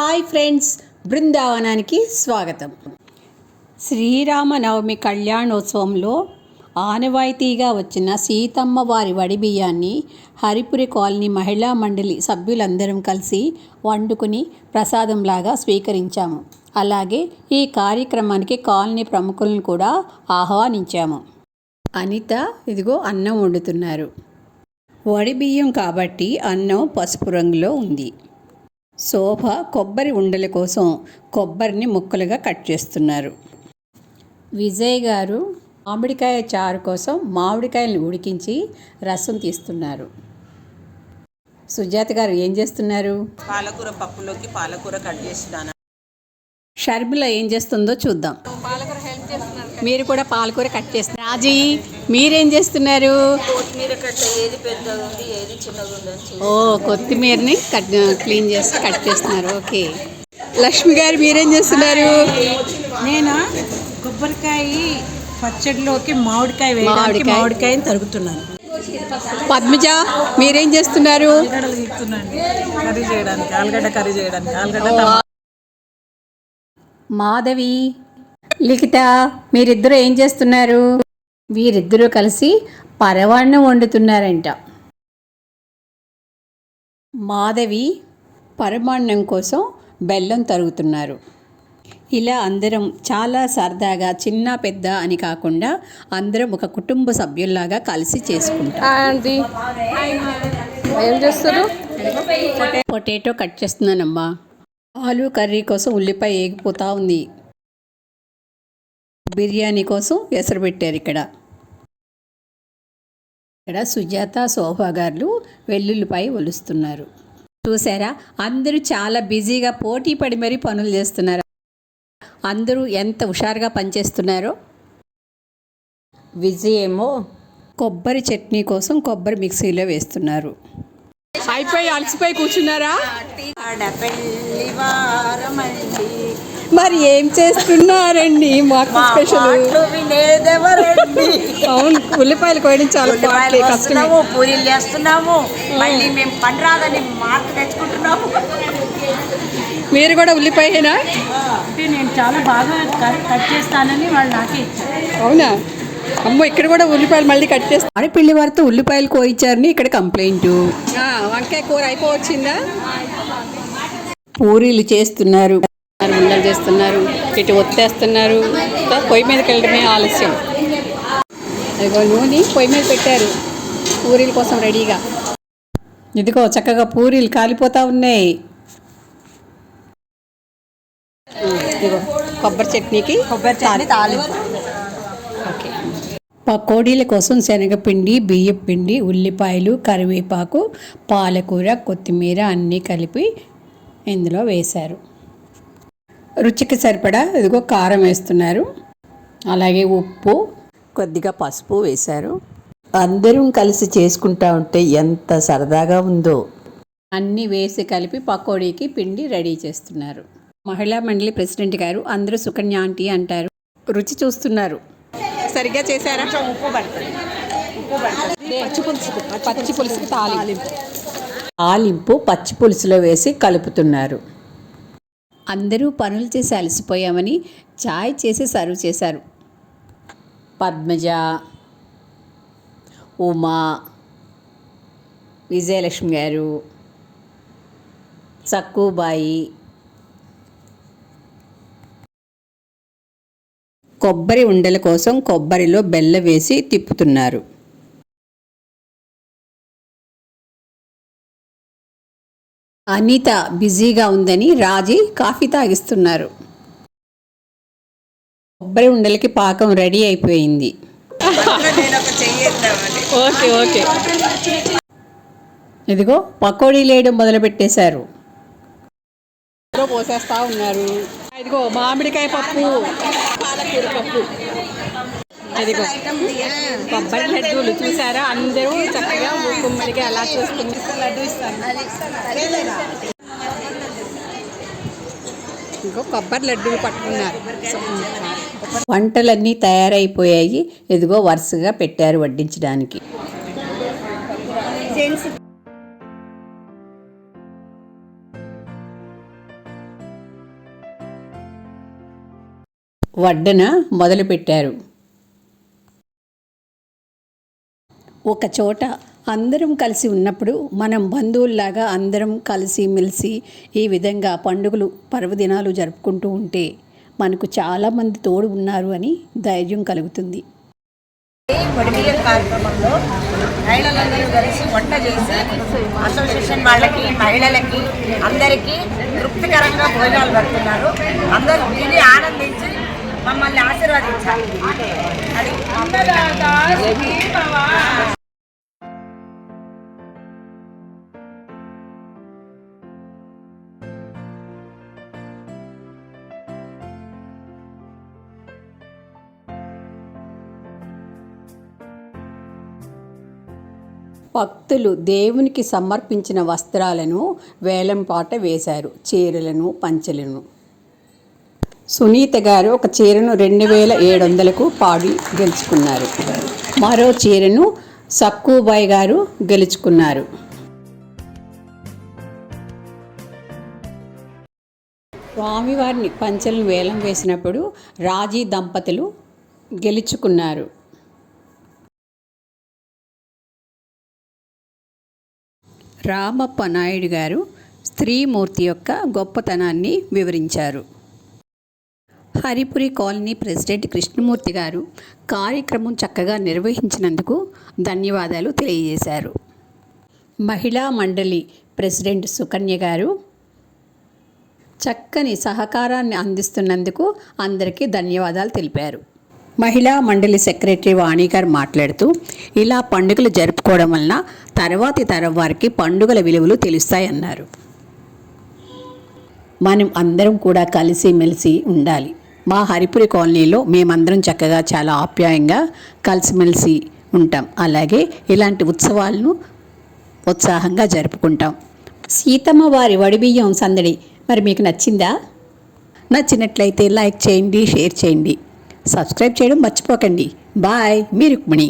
Hi friends బృందావనానికి స్వాగతం. శ్రీరామనవమి కళ్యాణోత్సవంలో ఆనవాయితీగా వచ్చిన సీతమ్మ వారి వడిబియ్యాన్ని హరిపురి కాలనీ మహిళా మండలి సభ్యులందరం కలిసి వండుకుని ప్రసాదంలాగా స్వీకరించాము. అలాగే ఈ కార్యక్రమానికి కాలనీ ప్రముఖులను కూడా ఆహ్వానించాము. అనిత ఇదిగో అన్నం వండుతున్నారు. వడి బియ్యం కాబట్టి అన్నం పసుపు రంగులో ఉంది. శోభ కొబ్బరి ఉండల కోసం కొబ్బరిని ముక్కలుగా కట్ చేస్తున్నారు. విజయ్ గారు మామిడికాయ చారు కోసం మామిడికాయలను ఉడికించి రసం తీస్తున్నారు. సుజాత గారు ఏం చేస్తున్నారు? పాలకూర పప్పులోకి పాలకూర కట్ చేసినాను షర్మిల ఏం చేస్తుందో చూద్దాం. మీరు కూడా పాలకూర కట్ చేస్తున్నారు. రాజీ మీరేం చేస్తున్నారు? ఓ కొత్తిమీరని కట్ క్లీన్ చేసి కట్ చేస్తున్నారు. ఓకే. లక్ష్మి గారు మీరేం చేస్తున్నారు? నేనా? కొబ్బరికాయ పచ్చడిలోకి మామిడికాయ వేయడానికి మామిడికాయ. మామిడికాయని తరుగుతున్నాను. పద్మజ మీరేం చేస్తున్నారు? కర్రీ చేయడానికి ఆలుగడ్డ కర్రీ చేయడానికి ఆలుగడ్డ మాధవి లిఖిత మీరిద్దరూ ఏం చేస్తున్నారు? వీరిద్దరూ కలిసి పరవాన్నం వండుతున్నారంట. మాధవి పరమాన్నం కోసం బెల్లం తరుగుతున్నారు. ఇలా అందరం చాలా సరదాగా చిన్న పెద్ద అని కాకుండా అందరం ఒక కుటుంబ సభ్యుల్లాగా కలిసి చేసుకుంటాం. ఏం చేస్తారు పొటాటో కట్ చేస్తున్నానమ్మా. ఆలు కర్రీ కోసం ఉల్లిపాయ ఏగిపోతా ఉంది. బిర్యానీ కోసం ఎసరు పెట్టారు ఇక్కడ. ఇక్కడ సుజాత శోభా గారు వెల్లుల్లిపాయ ఒలుస్తున్నారు. చూసారా? అందరూ చాలా బిజీగా పోటీ పడి మరీ పనులు చేస్తున్నారు. అందరూ ఎంత హుషారుగా పనిచేస్తున్నారో. విజయ్ ఏమో కొబ్బరి చట్నీ కోసం కొబ్బరి మిక్సీలో వేస్తున్నారు. అయిపోయి అలసిపోయి కూర్చున్నారా? మరి ఏం చేస్తున్నారండి? మాకు స్పెషల్ అవును ఉల్లిపాయలు కోయడం చాలా పాటలే కష్టమే. వస్తున్నాము పూరీలు చేస్తున్నాము. మళ్ళీ మేము పని రాదని మార్క్ తెచ్చుకుంటున్నాము. మీరు కూడా ఉల్లిపాయనా? అంటే నేను చాలా బాగా కట్ చేస్తానని వాళ్ళు నాకే ఇచ్చారు. అవునా? అమ్మో ఇక్కడ కూడా ఉల్లిపాయలు మళ్ళీ కట్ చేస్తారు ఆడపిల్లి వారితో ఉల్లిపాయలు కోయించారని ఇక్కడ కంప్లైంట్. వంకాయ కూర అయిపోవచ్చిందా? పూరీలు చేస్తున్నారు. ఉండలు చేస్తున్నారు. ఇటు ఒత్తేస్తున్నారు. పొయ్యి మీదకి వెళ్ళడమే ఆలస్యం. ఇదిగో నూనె పొయ్యి మీద పెట్టారు. పూరీల కోసం రెడీగా. ఇదిగో చక్కగా పూరీలు కాలిపోతా ఉన్నాయి. ఇదిగో కొబ్బరి చట్నీకి కొబ్బరి చట్నీ తాలింపు. ఓకే. పకోడీల కోసం శనగపిండి బియ్యం పిండి ఉల్లిపాయలు కరివేపాకు పాలకూర కొత్తిమీర అన్నీ కలిపి ఇందులో వేశారు. రుచికి సరిపడా ఇదిగో కారం వేస్తున్నారు. అలాగే ఉప్పు. కొద్దిగా పసుపు వేశారు. అందరం కలిసి చేసుకుంటా ఉంటే ఎంత సరదాగా ఉందో. అన్నీ వేసి కలిపి పకోడీకి పిండి రెడీ చేస్తున్నారు. మహిళా మండలి ప్రెసిడెంట్ గారు అందరూ సుకన్య ఆంటీ అంటారు. రుచి చూస్తున్నారు. సరిగ్గా చేశారా? ఉప్పు పడుతుంది. పచ్చి పులుసు. పచ్చి పులుసుకి తాలింపు. తాలింపు పచ్చి పులుసులో వేసి కలుపుతున్నారు. అందరూ పనులు చేసి అలసిపోయామని చాయ్ చేసి సర్వ్ చేశారు. పద్మజ ఉమా విజయలక్ష్మి గారు సక్కుబాయి కొబ్బరి ఉండల కోసం కొబ్బరిలో బెల్లం వేసి తిప్పుతున్నారు. అనిత బిజీగా ఉందని రాజీ కాఫీ తాగిస్తున్నారు. కొబ్బరి ఉండలకి పాకం రెడీ అయిపోయింది. Okay okay. ఇదిగో పకోడీ లేయడం మొదలు పెట్టేశారు పోసేస్తా ఉన్నారు. ఇదిగో మామిడికాయ పప్పు. పాలకూర పప్పు. కొబ్బరి లడ్డూలు చూసారా? అందరూ చక్కగా గుమ్మడికి అలా చూసుకుంటారు ఇంకో కొబ్బరి లడ్డూలు పట్టుకున్నారు. వంటలన్నీ తయారైపోయాయి. ఎదుగో వరుసగా పెట్టారు వడ్డించడానికి. వడ్డన మొదలు పెట్టారు ఒక చోట అందరం కలిసి ఉన్నప్పుడు మనం బంధువుల్లాగా అందరం కలిసి మెలిసి ఈ విధంగా పండుగలు పర్వదినాలు జరుపుకుంటూ ఉంటే మనకు చాలామంది తోడు ఉన్నారు అని ధైర్యం కలుగుతుంది. కార్యక్రమంలో మహిళలందరూ కలిసి వంట చేసి అసోసియేషన్ వాళ్ళకి మహిళలకి అందరికీ తృప్తికరంగా భోజనాలు పెడుతున్నారు. అందరూ తిని ఆనందించి మమ్మల్ని ఆశీర్వదించాలి. అది భక్తులు దేవునికి సమర్పించిన వస్త్రాలను వేలంపాట వేశారు. చీరలను పంచెలను. సునీత గారు ఒక చీరను రెండు వేల ఏడు వందలకు పాడి గెలుచుకున్నారు. మరో చీరను సక్కుబాయ్ గారు గెలుచుకున్నారు. స్వామివారిని పంచెలను వేలం వేసినప్పుడు రాజీ దంపతులు గెలుచుకున్నారు. రామప్ప నాయుడు గారు స్త్రీమూర్తి యొక్క గొప్పతనాన్ని వివరించారు. హరిపురి కాలనీ ప్రెసిడెంట్ కృష్ణమూర్తి గారు కార్యక్రమం చక్కగా నిర్వహించినందుకు ధన్యవాదాలు తెలియజేశారు. మహిళా మండలి ప్రెసిడెంట్ సుకన్య గారు చక్కని సహకారాన్ని అందిస్తున్నందుకు అందరికీ ధన్యవాదాలు తెలిపారు. మహిళా మండలి సెక్రటరీ వాణి గారు మాట్లాడుతూ ఇలా పండుగలు జరుపుకోవడం వలన తర్వాతి తరం వారికి పండుగల విలువలు తెలుస్తాయన్నారు. మనం అందరం కూడా కలిసిమెలిసి ఉండాలి. మా హరిపురి కాలనీలో మేమందరం చక్కగా చాలా ఆప్యాయంగా కలిసిమెలిసి ఉంటాం. అలాగే ఇలాంటి ఉత్సవాలను ఉత్సాహంగా జరుపుకుంటాం. సీతమ్మ వారి వడిబియ్యం సందడి. మరి మీకు నచ్చిందా? నచ్చినట్లయితే లైక్ చేయండి షేర్ చేయండి. సబ్స్క్రైబ్ చేయడం మర్చిపోకండి. బాయ్ మీ రుక్మిణి.